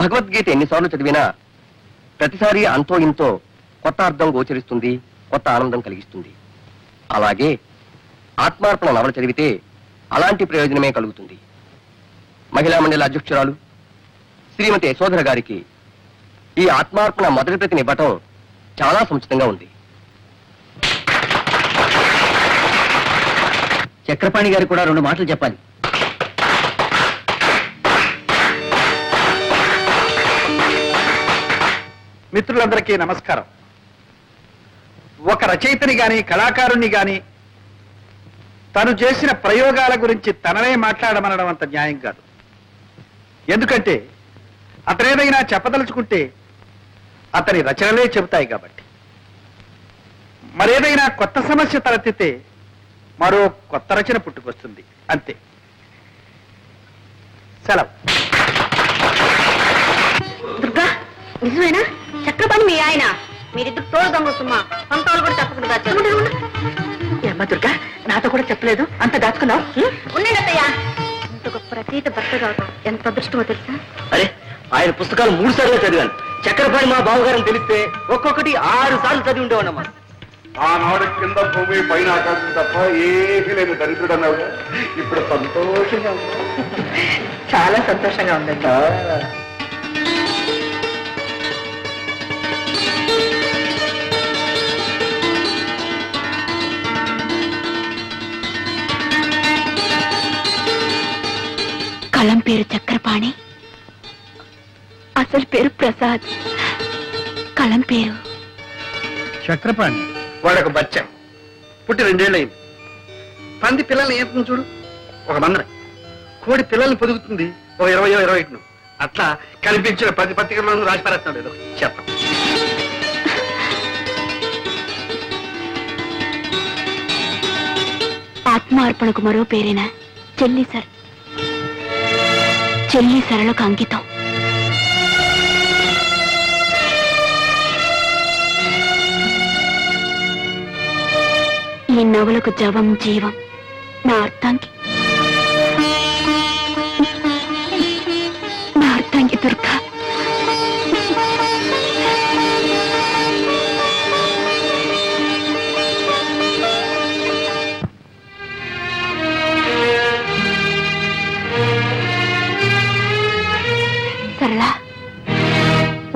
భగవద్గీత ఎన్నిసార్లు చదివినా ప్రతిసారి అంతో ఇంతో కొత్త అర్థం గోచరిస్తుంది కొత్త ఆనందం కలిగిస్తుంది. అలాగే ఆత్మార్పణ నవల చదివితే అలాంటి ప్రయోజనమే కలుగుతుంది. మహిళా మండలి అధ్యక్షురాలు శ్రీమతి యశోధర గారికి ఈ ఆత్మార్పణ మొదటి ప్రతిని ఇవ్వటం చాలా సముచితంగా ఉంది. చక్రపాణి గారు కూడా రెండు మాటలు చెప్పాలి. మిత్రులందరికీ నమస్కారం. ఒక రచయితని గాని కళాకారుణ్ణి గాని తను చేసిన ప్రయోగాల గురించి తననే మాట్లాడమనడం అంత న్యాయం కాదు. ఎందుకంటే అతనేదైనా చెప్పదలుచుకుంటే అతని రచనలే చెబుతాయి కాబట్టి. మరేదైనా కొత్త సమస్య తలెత్తితే మరో కొత్త రచన పుట్టుకొస్తుంది. అంతే. సెలవు. దుర్గా నిజమేనా? చక్రపాణి మీ ఆయన. మీరిద్దరు తోడు దొంగ సుమ్మా సొంతాలు కూడా తప్పకుండా అమ్మ దుర్గా? నాతో కూడా చెప్పలేదు. అంత దాచుకున్నావు? ఉండండి అత్తయ్య. ఇంత గొప్ప రచయిత భర్త కావటం ఎంత అదృష్టమో తెలుసా? అరే ఆయన పుస్తకాలు మూడు సార్లు చదివాను. చక్రపాణి మా బావగారని తెలిస్తే ఒక్కొక్కటి ఆరు సార్లు చదివి ఉండేవాడమ్మా. ఆనాడు కింద భూమి పైన ఆకాశం తప్ప ఏమీ లేని దరిద్రుడు అన్నావుగా. ఇప్పుడు సంతోషంగా ఉందా? చాలా సంతోషంగా ఉందండి. కలం పేరు చక్రపాణి. అసలు పేరు ప్రసాద్. కలం పేరు. చక్రపాణి. వాడొక బచ్చం. పుట్టి రెండేళ్ళయింది. పంది పిల్లల్ని ఏంటుంది చూడు? ఒక మందర కోడి పిల్లల్ని పొదుగుతుంది ఒక ఇరవయో ఇరవై ఒకటిను అట్లా కనిపించిన పది పత్రికల్లోనూ రాసి ఏదో చెప్ప. ఆత్మార్పణకు మరో పేరేనా చెల్లి సర్. చెల్లి సరళకు అంకితం. ఈ నవలకు జవం జీవం. నా అర్థానికి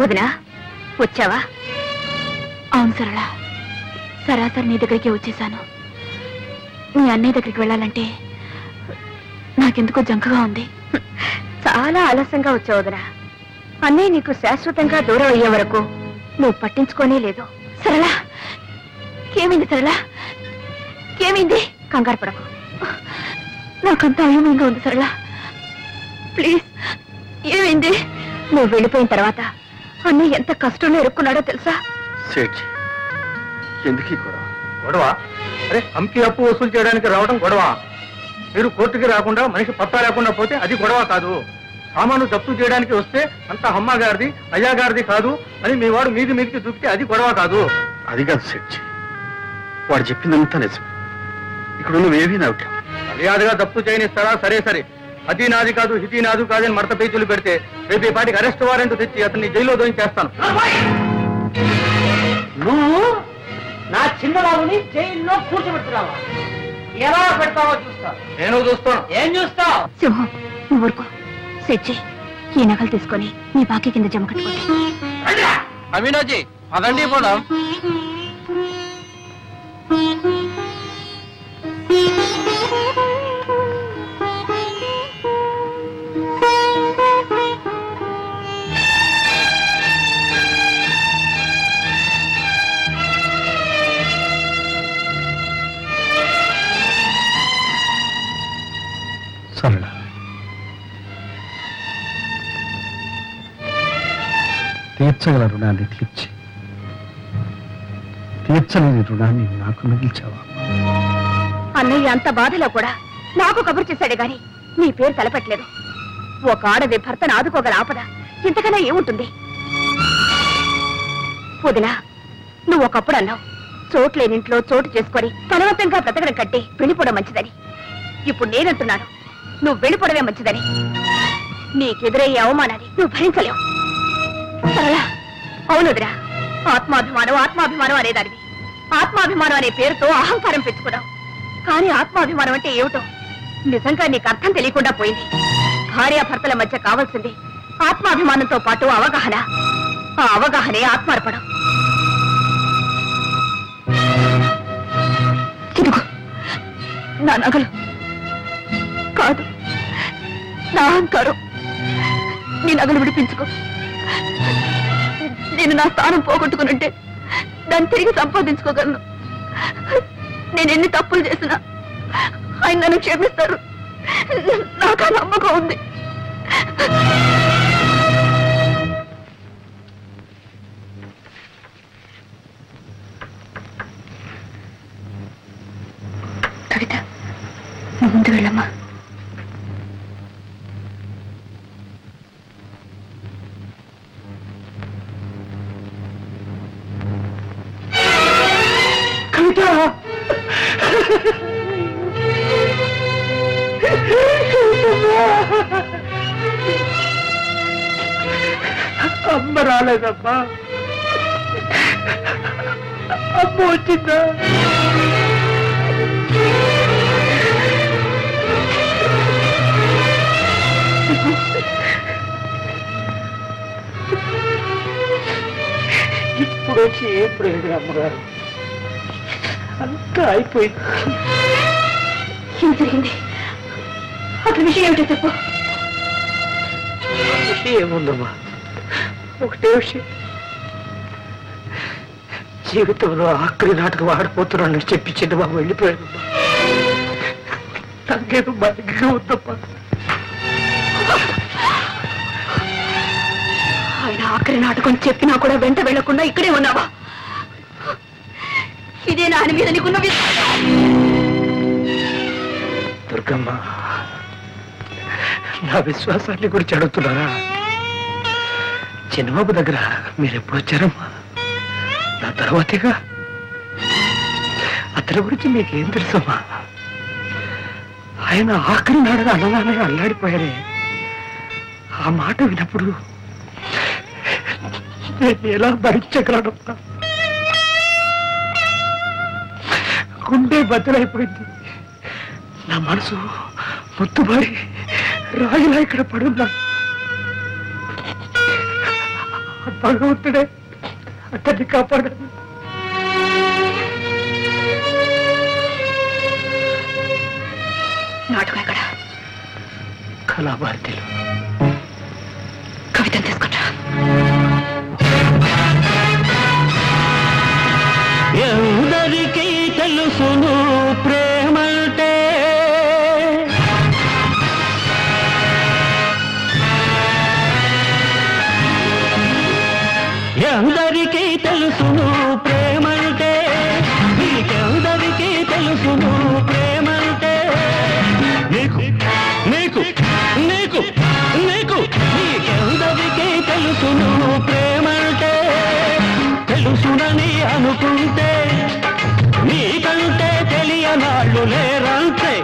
వదినా వచ్చావా? అవును సరళ. సరాసరి నీ దగ్గరికి వచ్చేసాను. మీ అన్నయ్య దగ్గరికి వెళ్ళాలంటే నాకెందుకో జంకగా ఉంది. చాలా ఆలస్యంగా వచ్చావు వదినా. అన్నయ్య నీకు శాశ్వతంగా దూరం అయ్యే వరకు నువ్వు పట్టించుకోనే లేదు. సరళ ఏమైంది సరళ? ఏమైంది? కంగారు పడకు. నాకంతా అయోమయంగా ఉంది సరళ. ప్లీజ్ ఏమైంది? నువ్వు వెళ్ళిపోయిన తర్వాత అన్నయ్య ఎంత కష్టంలో ఇరుక్కున్నాడో తెలుసా? ఎందుకు ఈ గొడవ? గొడవ? అరే హంపి అప్పు వసూలు చేయడానికి రావడం గొడవ. మీరు కోర్టుకి రాకుండా మనిషి పత్తా లేకుండా పోతే అది గొడవ కాదు. సామాను జప్తు చేయడానికి వస్తే అంత అమ్మ గారిది అయ్యా గారిది కాదు అని మీ వాడు మీది మీదికి దూకితే అది గొడవ కాదు. అది కాదు సెట్ వాడు చెప్పిందంతా నిజం. ఇక్కడ నువ్వేమీ నవ్వు మర్యాదగా జప్తు చేయనిస్తారా? సరే సరే. అది నాది కాదు ఇది నాది కాదని మడత పేజీలు పెడితే రేపు ఈ పాటికి అరెస్ట్ వారెంట్ తెచ్చి అతన్ని జైల్లో దోయించేస్తాను. నువ్వు నా చిన్నబాబుని జైల్లో కూర్చోబెట్టున్నావా ఎలా పెడతావో చూస్తా నేను చూస్తాను. ఏం చూస్తావు? సింహం నువ్వు ఊరుకో. సెచ్చి ఈ నగలు తీసుకొని నీ బాకీ కింద జమ కట్టుకోండి అమీనాజీ అదండి పోదాం. సరళ తీర్చగల రుణాన్ని తీర్చి. తీర్చలేని రుణాన్ని నాకు మిగిల్చావా? అన్నయ్య అంత బాధలో కూడా నాకు కబురు చేశాడే గాని నీ పేరు తలపెట్టలేదు. ఒక ఆడది భర్తను ఆదుకోగల ఆపద ఇంతకన్నా ఏముంటుంది? వదినా నువ్వు ఒకప్పుడు అన్నావు చోట్లేనింట్లో చోటు చేసుకొని బలవంతంగా బ్రతకడం కట్టి వెళ్ళిపోవడం మంచిదని. ఇప్పుడు నేనంటున్నాను నువ్వు వెళ్ళిపోవడమే మంచిదని. నీకెదురయ్యే అవమానాన్ని నువ్వు భరించలేవు. అవునుదిరా. ఆత్మాభిమానం ఆత్మాభిమానం అనేదానివి. ఆత్మాభిమానం అనే పేరుతో అహంకారం పెంచుకున్నావు. కానీ ఆత్మాభిమానం అంటే ఏమిటో నిజంగా నీకు అర్థం తెలియకుండా పోయింది. భార్యాభర్తల మధ్య కావాల్సింది ఆత్మాభిమానంతో పాటు అవగాహన. ఆ అవగాహనే ఆత్మార్పణం. నా నగలు. నా అహంకారం. నీ నగలు విడిపించుకో. నేను నా స్థానం పోగొట్టుకునుంటే దాన్ని తిరిగి సంపాదించుకోగలను. నేను ఎన్ని తప్పులు చేసినా ఆయన నన్ను క్షమిస్తారు. నాకు నమ్మకం ఉంది. రాలేదమ్మా. అమ్మ వచ్చిందా ఇప్పుడు వచ్చి ఏ ప్రయోజనం అమ్మగారు? అంతా అయిపోయింది. ఏం జరిగింది? అసలు విషయం ఏమిటో చెప్పు. విషయం ఏముందమ్మా? ఒకటే విషయం జీవితంలో ఆఖరి నాటకం ఆడిపోతున్నాను చెప్పి చిన్నబాబు వెళ్ళిపోయానమ్మా నాకేదో బతిగా ఉందమ్మా ఆయన ఆఖరి నాటకం చెప్పినా కూడా వెంట వెళ్ళకుండా ఇక్కడే ఉన్నావా? ఇదే నా మీద నీకున్న. దుర్గమ్మ నా విశ్వాసాన్ని కూడా చెడుతున్నారా చిన్నబాబు దగ్గర మీరు ఎప్పుడు వచ్చారమ్మా. నా తర్వాతేగా. అతని గురించి మీకేం తెలుసమ్మా? ఆయన ఆఖరి నాడు అన్నదానే అల్లాడిపోయారే. ఆ మాట వినప్పుడు నేను ఎలా భరించగలనమ్మా? గుండె బద్దలైపోయింది. నా మనసు ముత్తుబారి రాయిలా ఇక్కడ పడున్నాను భగవంతుడే అతన్ని కాపాడాడు నాటకం ఎక్కడ? కళాభారతిలో. కవితను తీసుకుంటా ఎందరికీ నీకు నీకు నీకెందరికీ తెలుసును ప్రేమంటే తెలుసునని అనుకుంటే నీకంటే తెలియనాళ్ళు లేరంతే.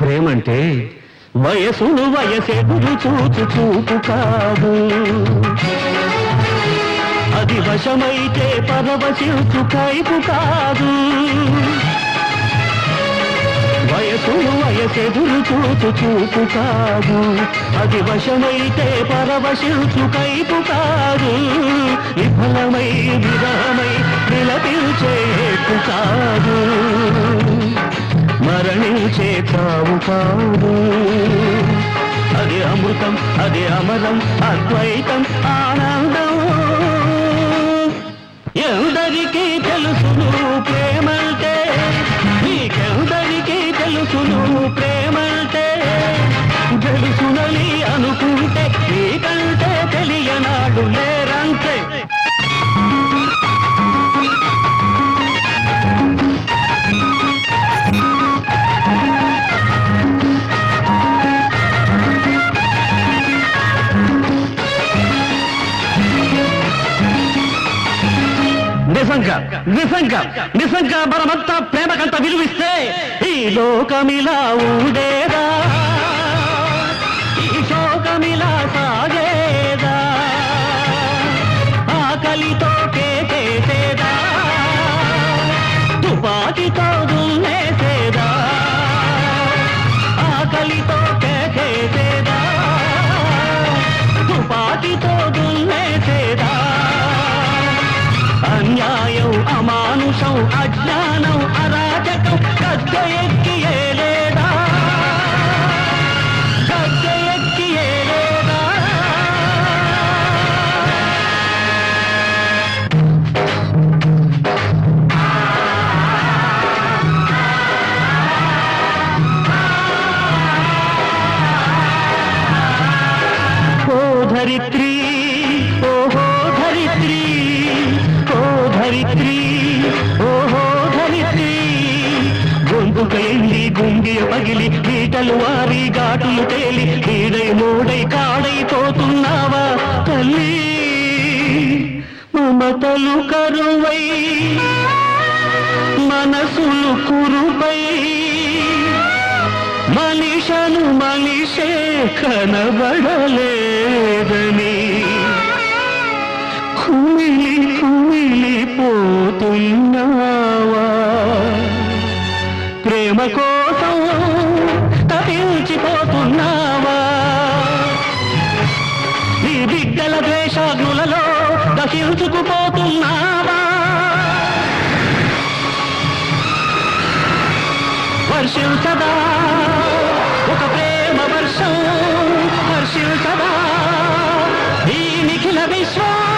ప్రేమంటే వయసును వయసెదురు చూచు చూపు కాదు. అది వశమైతే పరవశించు కైపు కాదు. వయసును వయసెదురు చూచు చూపు కాదు. అది వశమైతే పరవశించు కైపు కాదు. విఫలమై విరహమై నిలపిల్చేపు మరణించే చావు కాదు. అది అమృతం అది అమరం అద్వైతం ఆనందం. ఎందరికీ తెలుసును ప్రేమంటే? నీకెందరికీ తెలుసును ప్రేమంటే? తెలుసునని అనుకుంటే నీకంటే తెలియనాడు లేరంటే? నిజంగా నిజంగా నిజంగా మనమంతా ప్రేమకంత విలువిస్తే ఈ లోకమిలా ఉండేదా आज పగిలి వారి ఘాటులు తేలి కీడై మూడై కాడై పోతున్నావా తల్లి? మమతలు కరువై మనసులు కురుపై మనిషను మనిషే కనబడలేదని. కుమిలి కుమిలి the show.